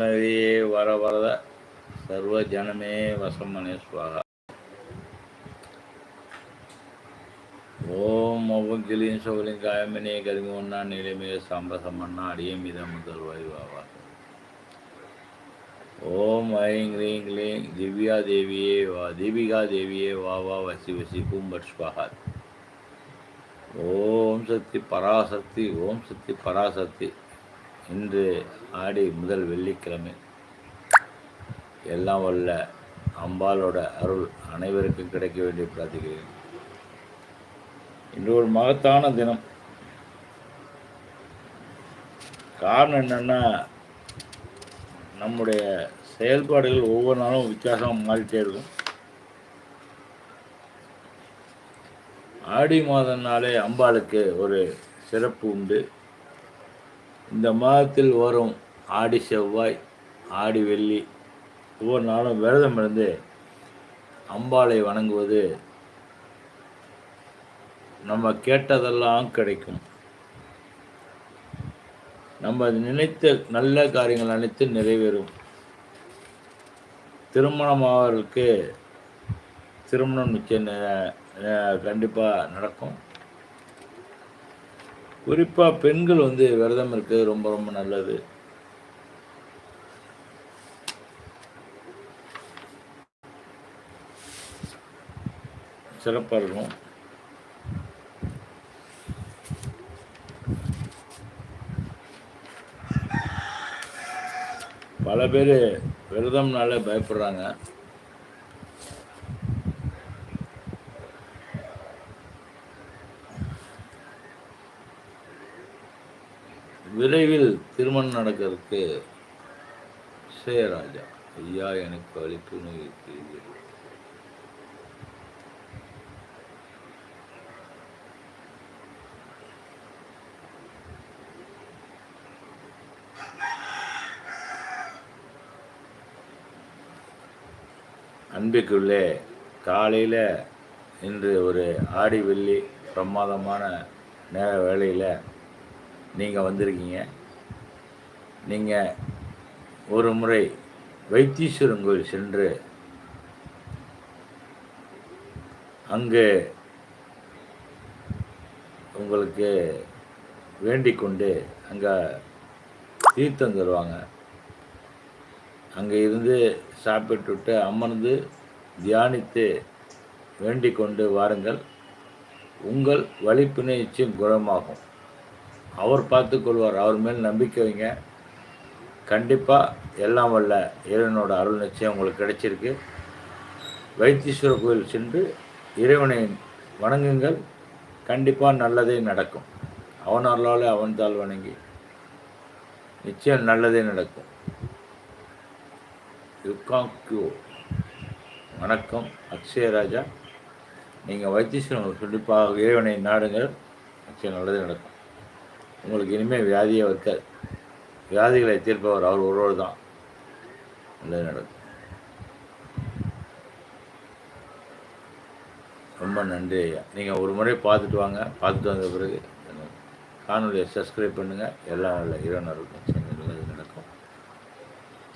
నది వరవరద సర్వజనమే వసం అనే స్వాహ ஓம் அவ்வங்கிலின் சோலின் காயமினே கருங்கி ஒன்னா நிலைமிக சாம்பசமன்னா அடிய மிதம் முதல் வாயுவாவா ஓம் ஐங் ரீங் க்ளீங் திவ்யா தேவியே வா தீபிகா தேவியே வா வா வசி வசி பூம்பட் ஸ்வாகா ஓம் சக்தி பராசக்தி ஓம் சக்தி பராசக்தி இன்று ஆடி முதல் வெள்ளிக்கிழமை. எல்லாம் வல்ல அம்பாலோட அருள் அனைவருக்கும் கிடைக்க வேண்டிய பிரார்த்திக்கிறேன். இன்று ஒரு மகத்தான தினம். காரணம் என்னென்னா நம்முடைய செயல்பாடுகள் ஒவ்வொரு நாளும் வித்தியாசமாக மாறிட்டே இருக்கும். ஆடி மாதம்னாலே அம்பாளுக்கு ஒரு சிறப்பு உண்டு. இந்த மாதத்தில் வரும் ஆடி செவ்வாய் ஆடி வெள்ளி ஒவ்வொரு நாளும் விரதம் இருந்து அம்பாளை வணங்குவது நம்ம கேட்டதெல்லாம் கிடைக்கும். நம்ம நினைத்த நல்ல காரியங்கள் அனைத்து நிறைவேறும். திருமணமாவதற்கு திருமணம் நிச்சயம் கண்டிப்பாக நடக்கும். குறிப்பாக பெண்கள் வந்து விரதம் இருக்கிறது ரொம்ப ரொம்ப நல்லது. சிறப்பாக இருக்கும். பல பேர் விரதம்னால பயப்படுறாங்க. விரைவில் திருமணம் நடக்கிறதுக்கு சேராஜா ஐயா எனக்கு அழிப்பு நோய் அன்பிற்குள்ளே காலையில் இன்று ஒரு ஆடி வெள்ளி பிரமாதமான நேர வேலையில் நீங்கள் வந்திருக்கீங்க. நீங்கள் ஒரு முறை வைத்தீஸ்வரன் கோயில் சென்று அங்கு உங்களுக்கு வேண்டிக் கொண்டு அங்கே தீர்த்தம் தருவாங்க. அங்கே இருந்து சாப்பிட்டுட்டு அமர்ந்து தியானித்து வேண்டிக் கொண்டு வாருங்கள். உங்கள் வலிப்பினை நிச்சயம் குணமாகும். அவர் பார்த்து கொள்வார். அவர் மேல் நம்பிக்கை வைங்க. கண்டிப்பாக எல்லாம் வல்ல இறைவனோட அருள் நிச்சயம் உங்களுக்கு கிடைச்சிருக்கு. வைத்தீஸ்வர கோயில் சென்று இறைவனை வணங்குங்கள். கண்டிப்பாக நல்லதே நடக்கும். அவன் அருளாலே அவன் தாள் வணங்கி நிச்சயம் நல்லதே நடக்கும். யுக்காக்யூ வணக்கம் அக்ஷயராஜா. நீங்கள் வைத்தீஸ்வரன் கண்டிப்பாக இறைவனை நாடுங்கள். நிச்சயம் நல்லதே நடக்கும். உங்களுக்கு இனிமேல் வியாதியே இருக்காது வியாதிகளை தீர்ப்பவர் அவர் ஒருவர் தான் நல்லது நடக்கும். ரொம்ப நன்றி ஐயா. நீங்கள் ஒரு முறை பார்த்துட்டு வாங்க. பார்த்துட்டு வந்த பிறகு காணொலியை சப்ஸ்கிரைப் பண்ணுங்கள் எல்லாம் நல்ல இறைவன் இருக்கும் நல்லது நடக்கும்.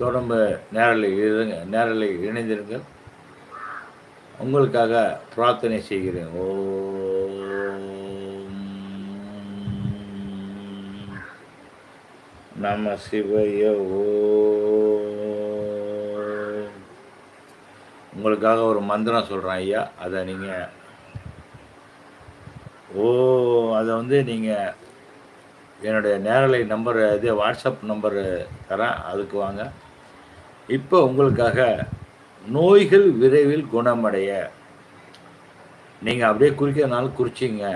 தொடர்ந்து நேரலை இருங்க. நேரலை இணைந்திருங்கள். உங்களுக்காக பிரார்த்தனை செய்கிறேன். ஓ நம சிவய ஓ. உங்களுக்காக ஒரு மந்திரம் சொல்கிறேன் ஐயா. அதை நீங்கள் ஓ அதை வந்து நீங்கள் என்னுடைய நேரலை நம்பர் இது வாட்ஸ்அப் நம்பர் தரேன் அதுக்கு வாங்க. இப்போ உங்களுக்காக நோய்கள் விரைவில் குணமடைய. நீங்கள் அப்படியே குறிக்கிறதுனால குறிச்சிங்க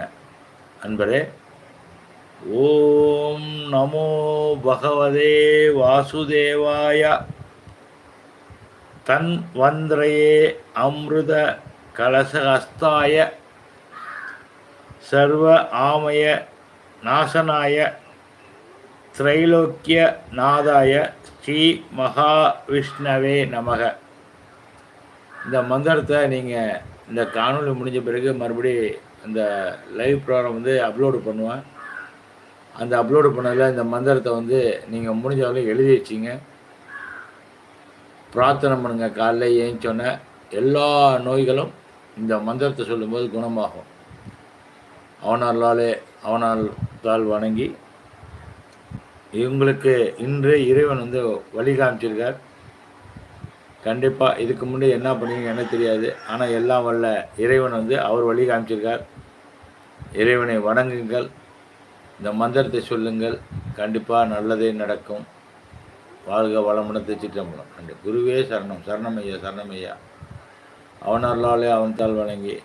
அன்பரே ஓம் நமோ பகவதே வாசுதேவாய. தன் வந்திரையே அமிர்த கலசஹஸ்தாய. சர்வ ஆமய நாசனாய. திரைலோக்கிய நாதாய ஸ்ரீ மகாவிஷ்ணவே நமக. இந்த மந்திரத்தை நீங்கள் இந்த காணொலி முடிஞ்ச பிறகு மறுபடி இந்த லைவ் ப்ரோக்ராம் வந்து அப்லோடு பண்ணுவேன். அந்த அப்லோடு பண்ணதில் இந்த மந்திரத்தை வந்து நீங்கள் முடிஞ்ச அளவு எழுதி வச்சிங்க. பிரார்த்தனை பண்ணுங்க. காலைல ஏஞ்சோன்னே எல்லா நோய்களும் இந்த மந்திரத்தை சொல்லும்போது குணமாகும். அவனாலே அவனால் வணங்கி இவங்களுக்கு இன்று இறைவன் வந்து வழி காமிச்சிருக்கார். கண்டிப்பாக இதுக்கு முன்னே என்ன பண்ணுவீங்க என்ன தெரியாது. ஆனால் எல்லாம் வல்ல இறைவன் வந்து அவர் வழி காமிச்சிருக்கார். இறைவனை வணங்குங்கள். இந்த மந்திரத்தை சொல்லுங்கள். கண்டிப்பாக நல்லதே நடக்கும். வாழ்க வளமுடன் திருச்சிட்டம்பலம் அந்த குருவே சரணம். சரணமையா சரணமையா. அவனர்களாலே அவன் தாள் வணங்கி.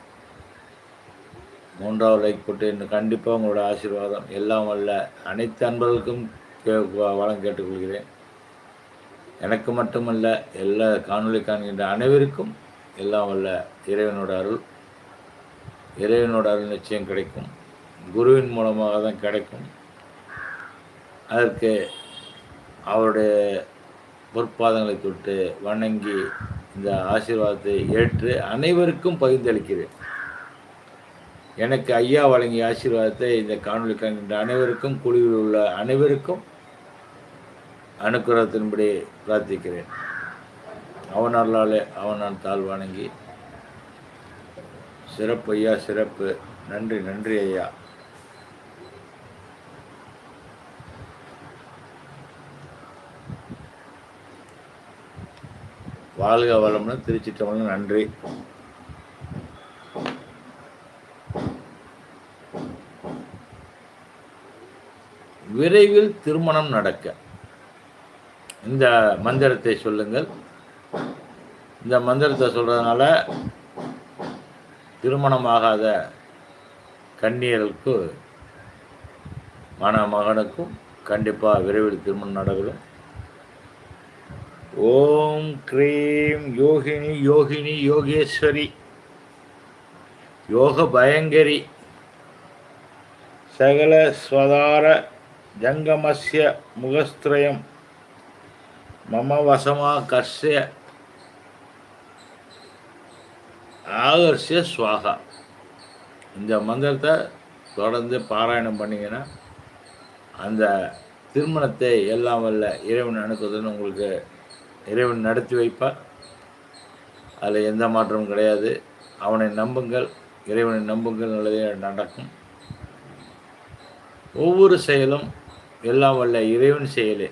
மூன்றாவது லைக் போட்டு இன்னும் கண்டிப்பாக உங்களோட ஆசீர்வாதம் எல்லாம் வல்ல அனைத்து அன்பர்களுக்கும் கே வளம் கேட்டுக்கொள்கிறேன். எனக்கு மட்டுமல்ல எல்லா காணொலி காண்கின்ற அனைவருக்கும் எல்லாம் வல்ல இறைவனோட அருள். இறைவனோட அருள் நிச்சயம் கிடைக்கும். குருவின் மூலமாக தான் கிடைக்கும். அதற்கு அவருடைய பொற்பாதங்களை தொட்டு வணங்கி இந்த ஆசீர்வாதத்தை ஏற்று அனைவருக்கும் பகிர்ந்தளிக்கிறேன். எனக்கு ஐயா வழங்கிய ஆசீர்வாதத்தை இந்த காணொலி காண்கின்ற அனைவருக்கும் குழுவில் உள்ள அனைவருக்கும் அனுக்கிரகத்தின்படி பிரார்த்திக்கிறேன். அவன் அருளாலே அவன் நான் தாழ் வணங்கி சிறப்பு ஐயா சிறப்பு. நன்றி நன்றி ஐயா. வாழ்க வளம்னு திருச்சிட்டவங்க நன்றி. விரைவில் திருமணம் நடக்க. இந்த மந்திரத்தை சொல்லுங்கள். இந்த மந்திரத்தை சொல்கிறதுனால திருமணமாகாத கன்னியர்களுக்கு மன மகனுக்கும் கண்டிப்பாக விரைவில் திருமணம் நடக்கும் ஓம் க்ரீம் யோகினி யோகினி யோகேஸ்வரி. யோக பயங்கரி. சகல ஸ்வதார ஜங்கமஸ்ய முகஸ்திரயம். மம வசமா கர்ஷய ஆகர்ஷிய சுவாகா இந்த மந்திரத்தை தொடர்ந்து பாராயணம் பண்ணிங்கன்னா அந்த திருமணத்தை எல்லாம் வல்ல இறைவன் அணுக்குதுன்னு உங்களுக்கு இறைவன் நடத்தி வைப்பார் அதில் எந்த மாற்றமும் கிடையாது. அவனை நம்புங்கள் இறைவனை நம்புங்கள் நல்லதே நடக்கும். ஒவ்வொரு செயலும் எல்லாம் வல்ல இறைவன் செயலே.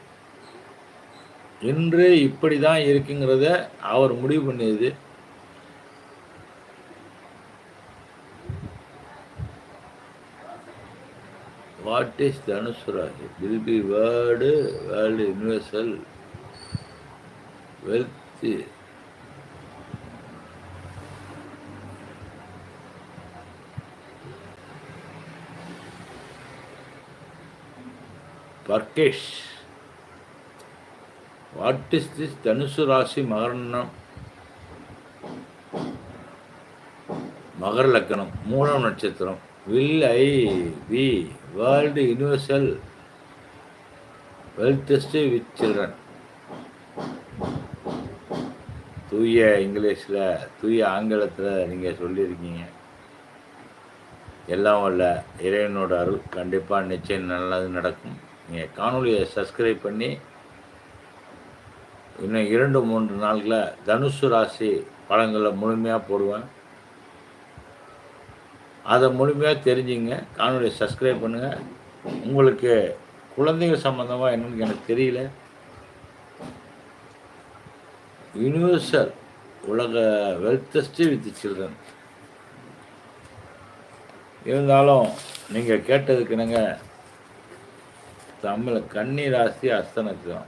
இன்று இப்படி தான் இருக்குங்கிறத அவர் முடிவு பண்ணியது. What is தனுசுராசி will be word world universal wealth பர்கேஷ் what is this தனுசு ராசி மகரணம்? மகர லக்கணம் மூலம் நட்சத்திரம். Will I we world universal வெல்தஸ்ட் with children தூய இங்கிலீஷில் தூய ஆங்கிலத்தில் நீங்கள் சொல்லியிருக்கீங்க. எல்லாம் வல்ல இறைவனோட அருள் கண்டிப்பாக நிச்சயம் நல்லது நடக்கும். நீங்கள் காணொலியை சப்ஸ்கிரைப் பண்ணி இன்னும் இரண்டு மூன்று நாள்களில் தனுசு ராசி படங்களை முழுமையாக போடுவேன். அதை முழுமையாக தெரிஞ்சுங்க காணொலியை சப்ஸ்கிரைப் பண்ணுங்கள் உங்களுக்கு குழந்தைகள் சம்மந்தமாக என்னன்னு எனக்கு தெரியல. யூனிவர்சல் உலக வெல்த்தஸ்ட் வித் சில்ட்ரன் இருந்தாலும் நீங்கள் கேட்டதுக்கு என்னங்க? தமிழ் கன்னி ராசி அஸ்தனக்கம்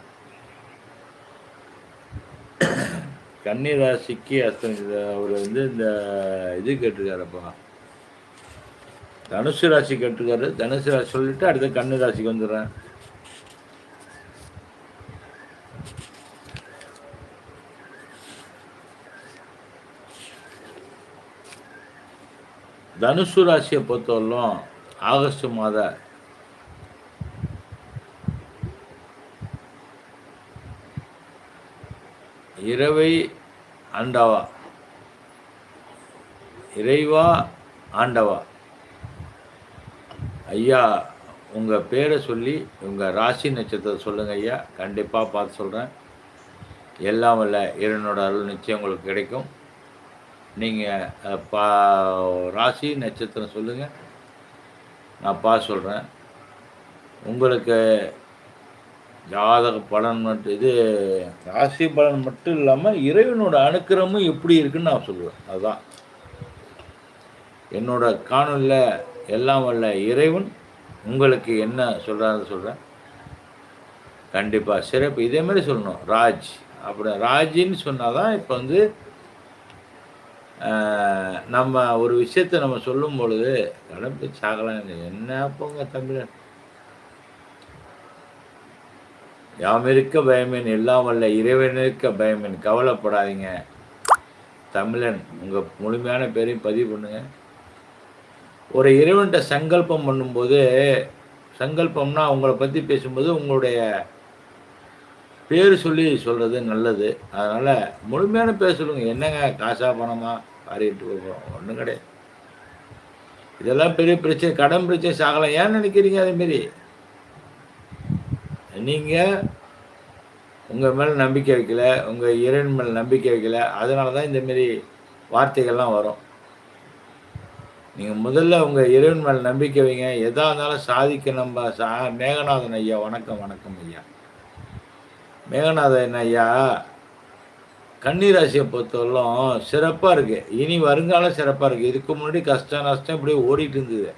கன்னி ராசிக்கு அஸ்தனத்து அவர் வந்து இந்த இது கேட்டிருக்காரப்பா. தனுசு ராசி கேட்டிருக்காரு. தனுசு ராசி சொல்லிட்டு அடுத்த கன்னி ராசிக்கு வந்துடுறேன். தனுசு ராசியை பொறுத்தவரையிலும் ஆகஸ்ட் மாத இரவை ஆண்டவா. இறைவா ஆண்டவா. ஐயா உங்கள் பேரை சொல்லி உங்கள் ராசி நட்சத்திரத்தை சொல்லுங்கள் ஐயா. கண்டிப்பாக பார்த்து சொல்கிறேன் எல்லாம் வல்ல இறைவனோட அருள் நிச்சயம் உங்களுக்கு கிடைக்கும். நீங்கள் பா ராசி நட்சத்திரம் சொல்லுங்கள் நான் பா சொல்கிறேன் உங்களுக்கு ஜாதக பலன் மட்டும் இது ராசி பலன் மட்டும் இல்லாமல் இறைவனோட அனுக்கிரமும் எப்படி இருக்குன்னு நான் சொல்லுவேன். அதுதான் என்னோட காணொலியில் எல்லாம் வல்ல இறைவன் உங்களுக்கு என்ன சொல்கிறாரு சொல்கிறேன் கண்டிப்பாக சிறப்பு. இதே மாதிரி சொல்லணும். ராஜ். அப்படி ராஜின்னு சொன்னால் தான் இப்போ வந்து நம்ம ஒரு விஷயத்தை நம்ம சொல்லும் பொழுது கடம்பு சாகலாம் என்ன போங்க தமிழன் யாமிருக்க பயமேன் எல்லாம் வல்ல இறைவனிருக்க பயமேன் கவலைப்படாதீங்க. தமிழன் உங்கள் முழுமையான பேரையும் பதிவு பண்ணுங்க. ஒரு இறைவன்கிட்ட சங்கல்பம் பண்ணும்போது சங்கல்பம்னா உங்களை பற்றி பேசும்போது உங்களுடைய பேர் சொல்லி சொல்கிறது நல்லது. அதனால் முழுமையான பேர் சொல்லுங்க. என்னங்க காசா பணமா? மாறிட்டு வருவோம் ஒன்றும் கிடையாது. இதெல்லாம் பெரிய பிரச்சனை கடன் பிரச்சனை சாகலாம் ஏன் நினைக்கிறீங்க அதேமாரி நீங்கள் உங்கள் மேலே நம்பிக்கை வைக்கல உங்கள் இறைவன் மேலே நம்பிக்கை வைக்கல அதனால தான் இந்தமாரி வார்த்தைகள்லாம் வரும். நீங்கள் முதல்ல உங்கள் இறைவன் மேலே நம்பிக்கை வைங்க. எதா இருந்தாலும் சாதிக்க நம்ம சா மேகநாதன் ஐயா வணக்கம் வணக்கம் ஐயா. மேகநாதன் ஐயா கன்னிராசியை பொறுத்தவரைக்கும் சிறப்பாக இருக்குது இனி வருங்காலம் சிறப்பாக இருக்குது இதுக்கு முன்னாடி கஷ்டம் நஷ்டம் இப்படியே ஓடிட்டு இருந்தது.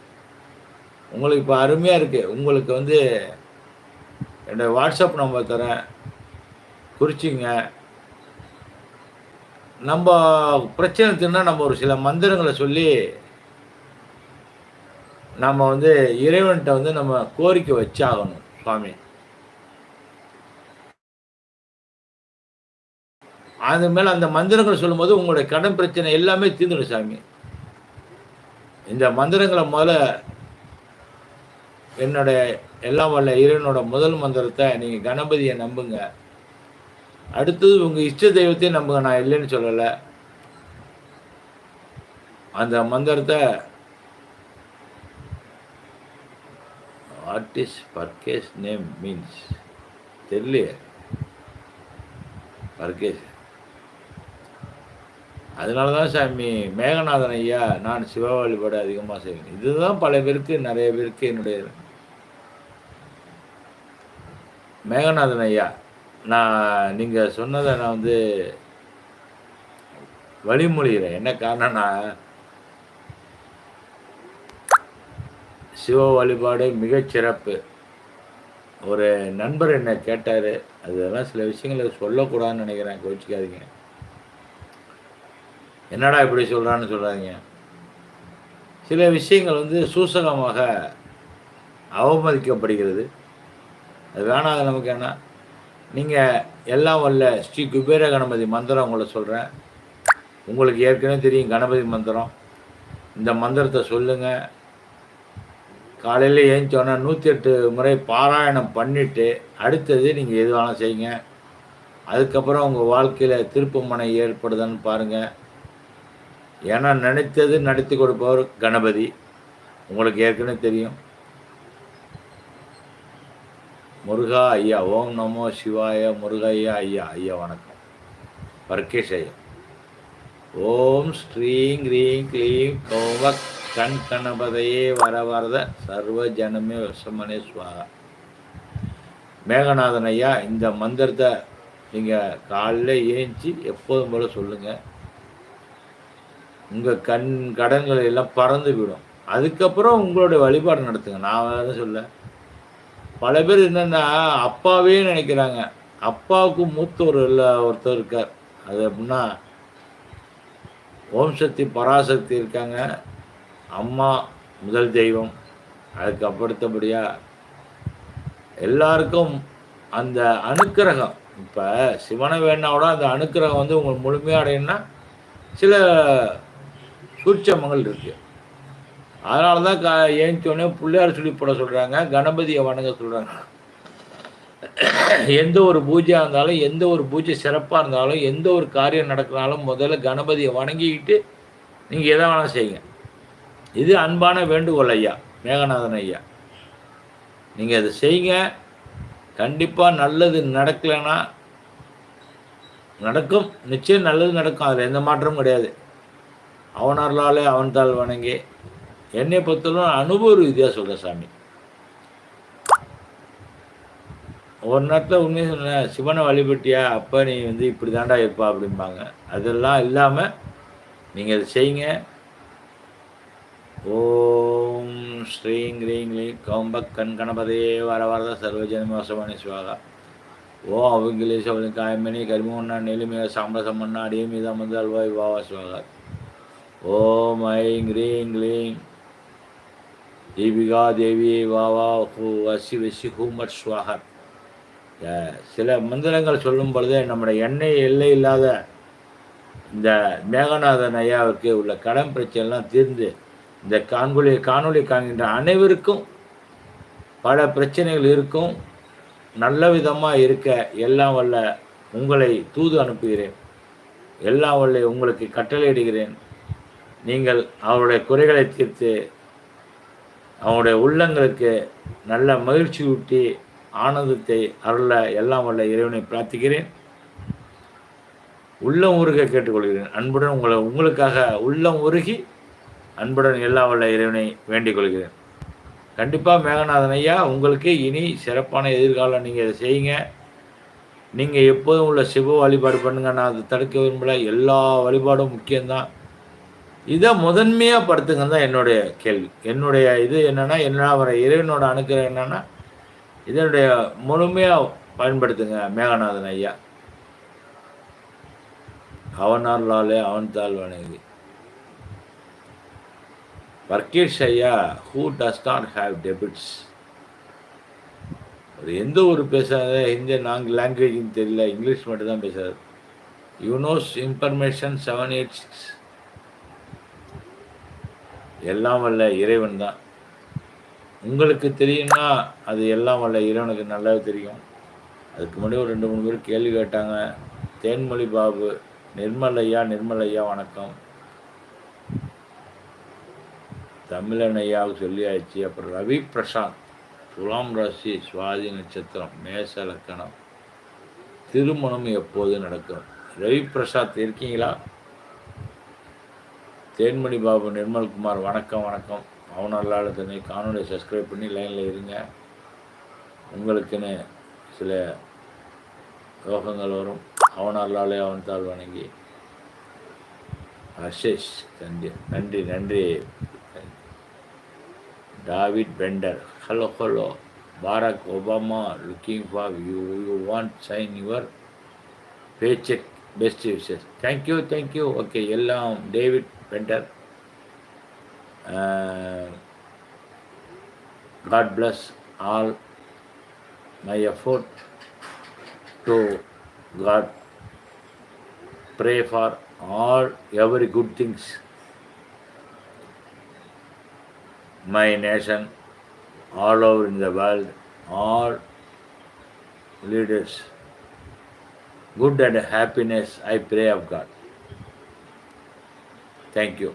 உங்களுக்கு இப்போ அருமையாக இருக்குது உங்களுக்கு வந்து என்னோடய வாட்ஸ்அப் நம்பர் தரேன். குறிச்சிங்க நம்ம பிரச்சனை தின்னா நம்ம ஒரு சில மந்திரங்களை சொல்லி நம்ம வந்து இறைவன்கிட்ட வந்து நம்ம கோரிக்கை வச்சாகணும் சுவாமி. அது மேலே அந்த மந்திரங்களை சொல்லும்போது உங்களுடைய கடன் பிரச்சனை எல்லாமே தீர்ந்துடும் சாமி. இந்த மந்திரங்களை முதல்ல என்னுடைய எல்லாம் வல்ல இறைவனோட முதல் மந்திரத்தை நீங்கள் கணபதியை நம்புங்க. அடுத்தது உங்கள் இஷ்ட தெய்வத்தையும் நம்புங்க. நான் இல்லைன்னு சொல்லலை. அந்த மந்திரத்தை வாட் இஸ் பர்கேஸ் நேம் மீன்ஸ் தெரியலையே. பர்கேஸ் அதனால தான் சாமி மேகநாதன் ஐயா நான் சிவ வழிபாடு அதிகமாக செய்வேன். இதுதான் பல பேருக்கு நிறைய பேருக்கு என்னுடைய மேகநாதன் ஐயா நான் நீங்கள் சொன்னதை நான் வந்து வழிமொழிகிறேன் என்ன காரணம்னா சிவ வழிபாடு மிகச்சிறப்பு ஒரு நண்பர் என்னை கேட்டார் அதெல்லாம் சில விஷயங்களை சொல்லக்கூடாதுன்னு நினைக்கிறேன் கோச்சிக்காதீங்க என்னடா இப்படி சொல்கிறான்னு சொல்கிறாங்க சில விஷயங்கள் வந்து சூசகமாக அவமதிக்கப்படுகிறது. அது வேணாத நமக்கு என்ன? நீங்கள் எல்லாம் வல்ல ஸ்ரீ குபேர கணபதி மந்திரம் உங்களை சொல்கிறேன் உங்களுக்கு ஏற்கனவே தெரியும் கணபதி மந்திரம். இந்த மந்திரத்தை சொல்லுங்கள் காலையில் ஏஞ்சோன்னா நூற்றி எட்டு முறை பாராயணம் பண்ணிவிட்டு அடுத்தது நீங்கள் எது வேணாலும் செய்யுங்க. அதுக்கப்புறம் உங்கள் வாழ்க்கையில் திருப்பமனை ஏற்படுதான்னு பாருங்கள் ஏன்னா நினைத்தது நடத்தி கொடுப்பவர் கணபதி. உங்களுக்கு ஏற்கனவே தெரியும். முருகா ஐயா ஓம் நமோ சிவாய முருகையா ஐயா ஐயா வணக்கம். பர்கேஷ் ஐயா ஓம் ஸ்ரீங் ரீங் க்ளீம் கோவ கண் கணபதையே வர வரத சர்வ ஜனமே வசமனே சுவாகா. மேகநாதன் ஐயா இந்த மந்திரத்தை நீங்கள் காலைல ஏஞ்சி எப்போதும் போல சொல்லுங்கள் உங்கள் கண் கடன்கள் எல்லாம் பறந்து போயிடும். அதுக்கப்புறம் உங்களுடைய வழிபாடு நடத்துங்க. நான் வேறு சொல்ல பல பேர் என்னென்னா அப்பாவே நினைக்கிறாங்க. அப்பாவுக்கு மூத்தவர் இல்லை ஒருத்தர் இருக்கார். அது எப்படின்னா ஓம் சக்தி பராசக்தி இருக்காங்க. அம்மா முதல் தெய்வம். அதுக்கு அப்படுத்தபடியாக எல்லாருக்கும் அந்த அனுக்கிரகம். இப்போ சிவனை வேணாவோட அந்த அனுக்கிரகம் வந்து உங்களுக்கு முழுமையாக அடையணும்னா சில சூட்சமங்கள் இருக்கு. அதனால தான் க ஏஞ்சோடனே பிள்ளையார் சொல்லி போட சொல்கிறாங்க கணபதியை வணங்க சொல்கிறாங்க எந்த ஒரு பூஜையாக இருந்தாலும் எந்த ஒரு பூஜை சிறப்பாக இருந்தாலும் எந்த ஒரு காரியம் நடக்கினாலும் முதல்ல கணபதியை வணங்கிக்கிட்டு நீங்கள் எதை வேணாலும் செய்யுங்க. இது அன்பான வேண்டுகோள் ஐயா மேகநாதன் ஐயா. நீங்கள் அதை செய்யுங்க. கண்டிப்பாக நல்லது நடக்கலைன்னா நடக்கும். நிச்சயம் நல்லது நடக்கும். அதில் எந்த மாற்றமும் கிடையாது. அவனர்களாலே அவன் தாள் வணங்கி. என்னை பொறுத்தவரை அனுபவ ரீதியாக சொல்கிறேன் சாமி. ஒரு நேரத்தில் உண்மையை சொன்னேன் சிவனை வழிபட்டியா? அப்போ நீ வந்து இப்படி தாண்டா இருப்பா அப்படிம்பாங்க. அதெல்லாம் இல்லாமல் நீங்கள் அதை செய்யுங்க. ஓம் ஸ்ரீங் கிரீங் லீங் கௌம்பக் கண் கணபதே வர வரத சர்வஜனமோசமணி சிவாகா. ஓ அவங்களே சவலி காயமணி கரிமோன்னா நெலுமிய பண்ணா அடியே மீதா வந்து அல்வாய் வாவா சிவாகா. ஓம் ஐங் கிரீங் லீங். தீபிகா தேவி வாவா ஹூ வசி வசி ஹூமர் ஸ்வாகர் சில மந்திரங்கள் சொல்லும் பொழுதே நம்முடைய எண்ணெய் எல்லை இல்லாத இந்த மேகநாதன் ஐயாவுக்கு உள்ள கடன் பிரச்சனைலாம் தீர்ந்து இந்த காணொலி காணொலி காண்கின்ற அனைவருக்கும் பல பிரச்சனைகள் இருக்கும். நல்ல விதமாக இருக்க எல்லாம் வல்ல உங்களை தூது அனுப்புகிறேன். எல்லாம் வல்ல உங்களுக்கு கட்டளையிடுகிறேன். நீங்கள் அவருடைய குறைகளை தீர்த்து அவனுடைய உள்ளங்களுக்கு நல்ல மகிழ்ச்சி ஊட்டி ஆனந்தத்தை அருள எல்லாம் வல்ல இறைவனை பிரார்த்திக்கிறேன். உள்ளம் உருக கேட்டுக்கொள்கிறேன். அன்புடன் உங்களை உங்களுக்காக உள்ளம் உருகி அன்புடன் எல்லாம் வல்ல இறைவனை வேண்டிக் கொள்கிறேன். கண்டிப்பாக மேகநாதன் ஐயா உங்களுக்கு இனி சிறப்பான எதிர்காலம் நீங்கள் இதை செய்யுங்க. நீங்கள் எப்போதும் உள்ள சிவ வழிபாடு பண்ணுங்க. நான் அதை தடுக்க விரும்பல. எல்லா வழிபாடும் முக்கியம்தான். இதை முதன்மையாக படுத்துங்க தான் என்னுடைய கேள்வி. என்னுடைய இது என்னென்னா என்ன வர இறைவனோட அணுக்கிற என்னென்னா இதனுடைய முழுமையாக பயன்படுத்துங்க மேகநாதன் ஐயா. அவனார் லாலே அவன் தாள் வணங்கி. வர்கேஷ் ஐயா who does not have debits ஒரு எந்த ஒரு பேசாத ஹிந்தி நாங்கள் லாங்குவேஜ்னு தெரியல இங்கிலீஷ் மட்டும் தான் பேசுறாரு. யூனோஸ் இன்ஃபர்மேஷன் செவன் எயிட் சிக்ஸ் எல்லாம் வல்ல இறைவன் தான். உங்களுக்கு தெரியும்னா அது எல்லாம் வல்ல இறைவனுக்கு நல்லாவே தெரியும். அதுக்கு முன்னாடி ஒரு ரெண்டு மூணு பேர் கேள்வி கேட்டாங்க. தேன்மொழி பாபு நிர்மலையா நிர்மலையா வணக்கம். தமிழனையாவுக்கு சொல்லியாச்சு. அப்புறம் ரவி பிரசாந்த் துலாம் ராசி சுவாதி நட்சத்திரம் மேச லக்கணம். திருமணம் எப்போது நடக்கும்? ரவி பிரசாத் இருக்கீங்களா? தேன்மணி பாபு நிர்மல்குமார் வணக்கம் வணக்கம். அவனல்லால் தன்னை காணொலியை சப்ஸ்கிரைப் பண்ணி லைனில் இருங்க. உங்களுக்குன்னு சில யோகங்கள் வரும். அவனல்லாலே அவன் தாள் வணங்கி. ஹர்ஷேஷ் நன்றி நன்றி நன்றி. David printer hello hello Barack Obama looking for you you want sign your paycheck best wishes thank you thank you okay எல்லாம் David printer. Uh, God bless all my effort to God. Pray for all every good things. My nation, all over in the world, all leaders. Good and happiness I pray of God. Thank you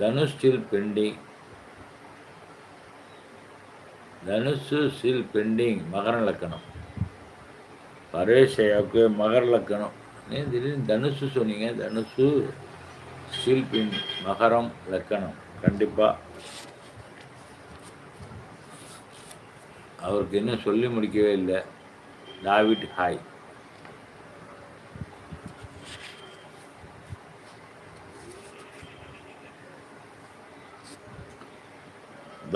Dhanush still pending தனுசு still pending மகர லக்கணம். பரேஷையாவுக்கு மகர லக்கணம். ஏன் திடீர்னு தனுசு சொன்னீங்க தனுசு still பெண் மகரம் லக்கணம். கண்டிப்பாக அவருக்கு இன்னும் சொல்லி முடிக்கவே இல்லை. David hi.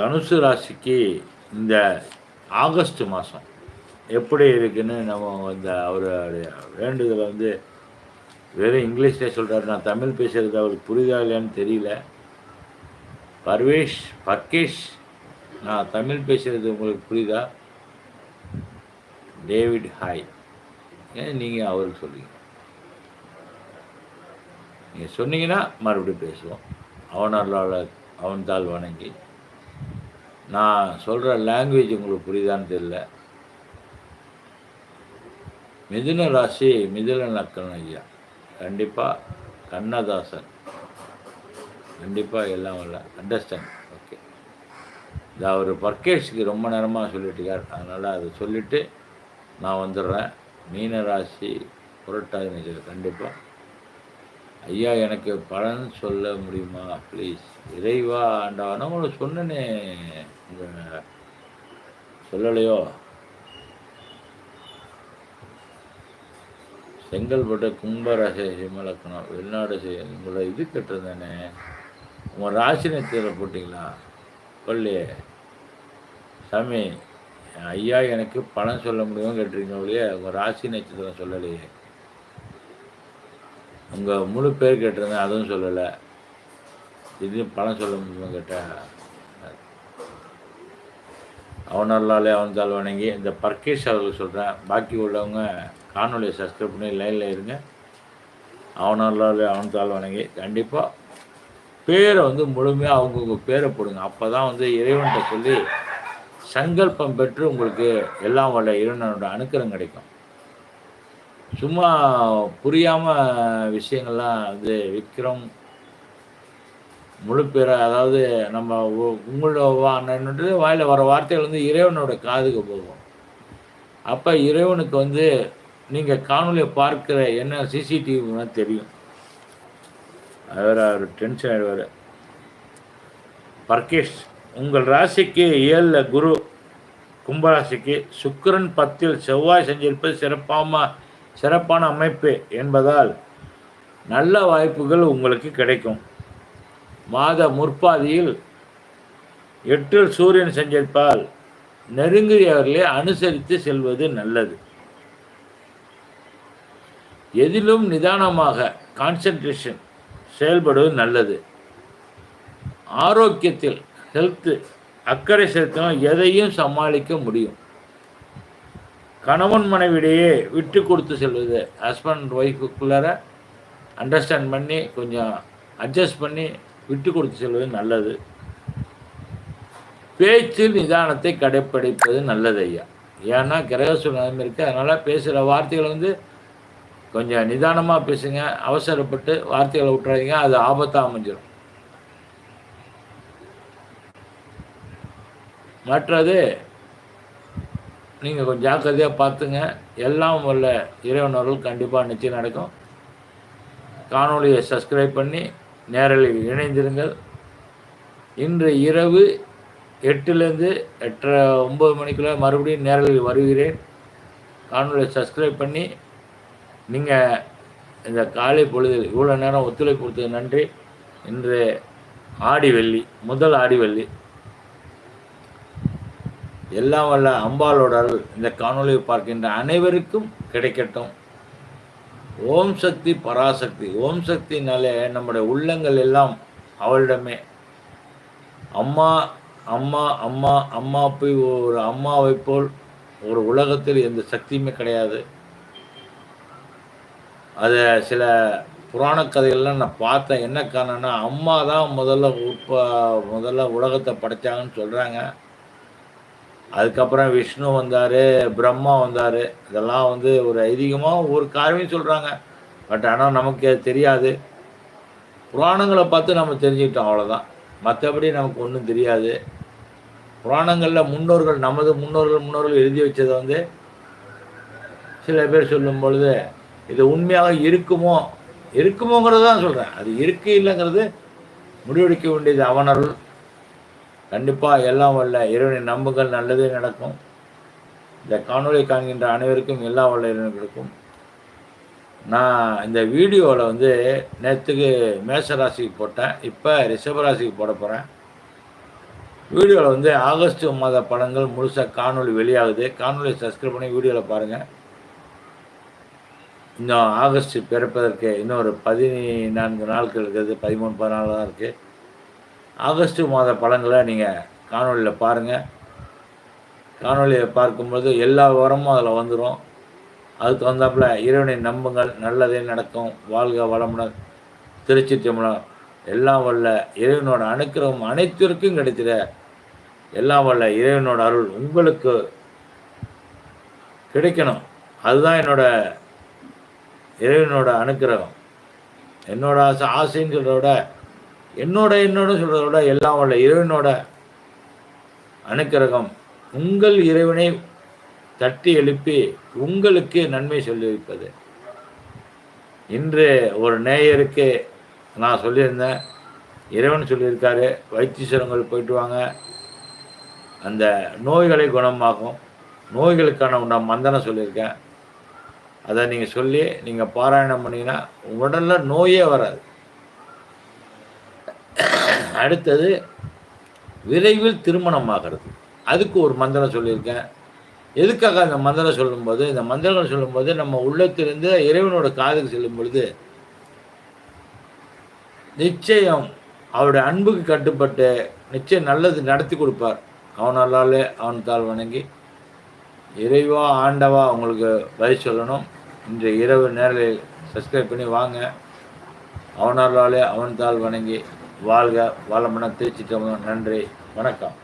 தனுசு ராசிக்கு இந்த ஆகஸ்ட் மாதம் எப்படி இருக்குன்னு நம்ம இந்த அவருடைய வேண்டுதலை வந்து வெறும் இங்கிலீஷில் சொல்கிறார் நான் தமிழ் பேசுகிறது அவருக்கு புரியுதா இல்லையான்னு தெரியல. பர்வேஷ் பர்கேஷ் நான் தமிழ் பேசுகிறது உங்களுக்கு புரியுதா? David hi. ஏன் நீங்கள் அவருக்கு சொல்லுங்க நீங்கள் சொன்னீங்கன்னா மறுபடியும் பேசுவோம். அவனர்லால் அவன் தாள் வணங்கி நான் சொல்கிற லாங்குவேஜ் உங்களுக்கு புரியுதான்னு தெரியல. மிதுன ராசி மிதுன லக்கணம் ஐயா. கண்டிப்பாக கண்ணதாசன். கண்டிப்பாக எல்லாம் வரல. அண்டர்ஸ்டாண்ட் ஓகே இது அவர் பர்கேஷ்க்கு ரொம்ப நேரமாக சொல்லிட்டு இருக்கார். அதனால் அதை சொல்லிவிட்டு நான் வந்துடுறேன். மீன ராசி புரட்டாதி நட்சத்திரம். கண்டிப்பாக ஐயா எனக்கு பலன் சொல்ல முடியுமா? ப்ளீஸ் இறைவா ஆண்டா நான் உங்களுக்கு சொன்னேனே. சொல்லலையோ? செங்கல்பட்டு கும்பராசி சிம்மலக்கணம் வெளிநாடு செய் உங்களோட இது கட்டுருந்தானே உங்கள் ராசி நட்சத்திரம் போட்டிங்களா? கொல்லையே சாமி ஐயா எனக்கு பணம் சொல்ல முடியும் கேட்டிருக்கீங்க ஒழிய உங்கள் ராசி நட்சத்திரம் சொல்லலையே. உங்கள் முழு பேர் கேட்டிருந்தேன் அதுவும் சொல்லலை. இது பணம் சொல்ல முடியுமா கேட்டால் அவனர்லாலே அவன் தாள் வணங்கி இந்த பர்கேஷ் அவர்களுக்கு சொல்கிறேன் பாக்கி உள்ளவங்க காணொலியை சப்ஸ்கிரைப் பண்ணி லைனில் இருங்க. அவனர்லாலே அவன்தாள் வணங்கி கண்டிப்பாக பேரை வந்து முழுமையாக அவங்கவுங்க பேரை போடுங்க. அப்போ தான் வந்து இறைவன்கிட்ட சொல்லி சங்கல்பம் பெற்று உங்களுக்கு எல்லாம் வல்ல இறைவனோட அனுக்கிரம் கிடைக்கும். சும்மா புரியாமல் விஷயங்கள்லாம் வந்து விக்ரம் முழு பேரை அதாவது நம்ம உ- உங்களோட வா- வாயில் வர வார்த்தைகள் வந்து இறைவனோட காதுக்கு போகும். அப்போ இறைவனுக்கு வந்து நீங்கள் காணொலியை பார்க்குற என்ன சிசிடிவினா தெரியும். அவர் அவர் டென்ஷன் ஆயிடுவார். பர்கேஷ் உங்கள் ராசிக்கு ஏழில் குரு கும்பராசிக்கு சுக்கரன் பத்தில் செவ்வாய் செஞ்சிருப்பது சிறப்பாம சிறப்பான அமைப்பு என்பதால் நல்ல வாய்ப்புகள் உங்களுக்கு கிடைக்கும். மாத முற்பாதியில் எட்டில் சூரியன் செஞ்சிருப்பால் நெருங்கியவர்களை அனுசரித்து செல்வது நல்லது. எதிலும் நிதானமாக கான்சென்ட்ரேஷன் செயல்படுவது நல்லது. ஆரோக்கியத்தில் ஹெல்த்து அக்கறை செலுத்தினால் எதையும் சமாளிக்க முடியும். கணவன் மனைவிடையே விட்டு கொடுத்து செல்வது ஹஸ்பண்ட் ஒய்ஃபுக்குள்ளார அண்டர்ஸ்டாண்ட் பண்ணி கொஞ்சம் அட்ஜஸ்ட் பண்ணி விட்டு கொடுத்து செல்வது நல்லது. பேச்சில் நிதானத்தை கடைப்பிடிப்பது நல்லது ஐயா ஏன்னா கிரகசூழ் நிலைமை இருக்குது அதனால் பேசுகிற வார்த்தைகள் வந்து கொஞ்சம் நிதானமாக பேசுங்க. அவசரப்பட்டு வார்த்தைகளை விட்டுறாதீங்க. அது ஆபத்தாக அமைஞ்சிடும் மற்றது நீங்கள் கொஞ்சம் ஜாக்கிரதையாக பார்த்துங்க. எல்லாம் உள்ள இறைவனர்கள் கண்டிப்பாக நிச்சயம் நடக்கும். காணொளியை சப்ஸ்கிரைப் பண்ணி நேரலில் இணைந்திருங்கள். இன்று இரவு எட்டுலேருந்து எட்டரை ஒம்பது மணிக்குள்ளே மறுபடியும் நேரலில் வருகிறேன். காணொலியை சப்ஸ்கிரைப் பண்ணி நீங்கள் இந்த காலை பொழுதில் இவ்வளோ நேரம் ஒத்துழைப்பு கொடுத்தது நன்றி. இன்று ஆடி வெள்ளி முதல் ஆடி வெள்ளி எல்லாம் வல்ல அம்பாளோட இந்த காணொலியை பார்க்கின்ற அனைவருக்கும் கிடைக்கட்டும். ஓம் சக்தி பராசக்தி. ஓம் சக்தினாலே நம்முடைய உள்ளங்கள் எல்லாம் அவளிடமே. அம்மா அம்மா அம்மா அம்மா போய் ஒரு அம்மாவை போல் ஒரு உலகத்தில் எந்த சக்தியுமே கிடையாது. அதை சில புராண கதைகள்லாம் நான் பார்த்தேன். என்ன காரணம்னா அம்மா தான் முதல்ல உற்ப முதல்ல உலகத்தை படைச்சாங்கன்னு சொல்கிறாங்க அதுக்கப்புறம் விஷ்ணு வந்தார் பிரம்மா வந்தார். இதெல்லாம் வந்து ஒரு ஐதீகமாக ஒரு காரியமே சொல்கிறாங்க பட் ஆனால் நமக்கு அது தெரியாது. புராணங்களை பார்த்து நம்ம தெரிஞ்சுக்கிட்டோம் அவ்வளோதான் மற்றபடி நமக்கு ஒன்றும் தெரியாது. புராணங்களில் முன்னோர்கள் நமது முன்னோர்கள் முன்னோர்கள் எழுதி வச்சதை வந்து சில பேர் சொல்லும் பொழுது இது உண்மையாக இருக்குமோ? இருக்குமோங்கிறது தான் சொல்கிறேன் அது இருக்கு இல்லைங்கிறது முடிவெடுக்க வேண்டியது அவனருள். கண்டிப்பாக எல்லாம் வல்ல. இறைவனை நம்புங்கள் நல்லதே நடக்கும். இந்த காணொலி காண்கின்ற அனைவருக்கும் எல்லா வல்ல இறைவனுக்கும் நான் இந்த வீடியோவில் வந்து நேற்றுக்கு மேசராசிக்கு போட்டேன். இப்போ ரிஷபராசிக்கு போட போகிறேன் வீடியோவில் வந்து ஆகஸ்ட் மாத படங்கள் முழுசாக காணொளி வெளியாகுது. காணொலி சப்ஸ்கிரைப் பண்ணி வீடியோவில் பாருங்கள் இன்னும் ஆகஸ்ட் பிறப்பதற்கு இன்னும் ஒரு பதினான்கு நாட்கள் இருக்குது. பதிமூணு பதினாலு தான் இருக்குது ஆகஸ்ட் மாத படங்களை நீங்கள் காணொளியில் பாருங்கள் காணொளியை பார்க்கும்போது எல்லா விவரமும் அதில் வந்துடும் அதுக்கு வந்தாப்புல இறைவனை நம்புங்கள். நல்லதே நடக்கும். வாழ்க வளமுடன். திருச்சி தமிழம் எல்லாம் வல்ல இறைவனோட அனுக்கிரகம் அனைத்திற்கும் கிடைத்திட. எல்லாம் வல்ல இறைவனோட அருள் உங்களுக்கு கிடைக்கணும். அதுதான் என்னோட இறைவனோட அனுக்கிரகம். என்னோட ஆசை ஆசைன்னு சொல்கிறத விட என்னோட என்னோட சொல்றத விட எல்லாம் உள்ள இறைவனோட அனுக்கிரகம் உங்கள் இறைவனை தட்டி எழுப்பி உங்களுக்கு நன்மை சொல்லி வைப்பது இன்று ஒரு நேயருக்கு நான் சொல்லியிருந்தேன். இறைவன் சொல்லியிருக்காரு. வைத்தீஸ்வரங்கள் போயிட்டு வாங்க. அந்த நோய்களை குணமாகும் நோய்களுக்கான உண்டான மந்தனம் சொல்லியிருக்கேன். அதை நீங்கள் சொல்லி நீங்கள் பாராயணம் பண்ணிங்கன்னா உடலில் நோயே வராது. அடுத்தது விரைவில் திருமணம் ஆகிறது அதுக்கு ஒரு மந்திரம் சொல்லியிருக்கேன். எதுக்காக அந்த மந்திரம் சொல்லும்போது இந்த மந்திரங்கள் சொல்லும்போது நம்ம உள்ளத்திலிருந்து இறைவனோட காதுக்கு செல்லும் பொழுது நிச்சயம் அவருடைய அன்புக்கு கட்டுப்பட்டு நிச்சயம் நல்லது நடத்தி கொடுப்பார். அவனாலே அவன் தாள் வணங்கி இறைவா ஆண்டவா உங்களுக்கு பதில் சொல்லணும். இன்றைய இரவு நேரில் சப்ஸ்கிரைப் பண்ணி வாங்க. அவனாலே அவன் தாள் வணங்கி வாழ்க வளமுடன் திருச்சி நன்றி வணக்கம்.